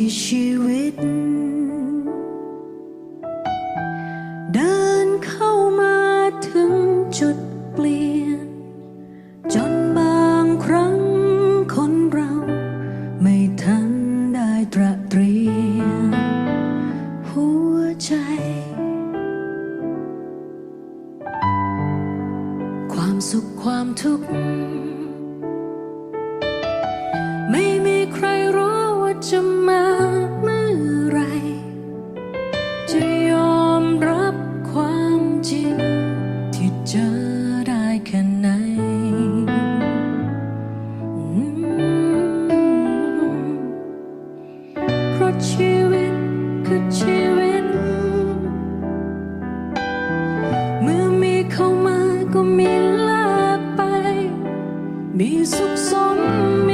ที่ชีวิต เดินเข้ามาถึงจุดเปลี่ยน จนบางครั้งคนเราไม่ทันได้ตระเตรียมหัวใจ ความสุขความทุกข์ จะยอมรับความจริง ที่เจอได้แค่ไหน เพราะชีวิตคือชีวิต เมื่อมีเข้ามาก็มีลาไป มีสุขสม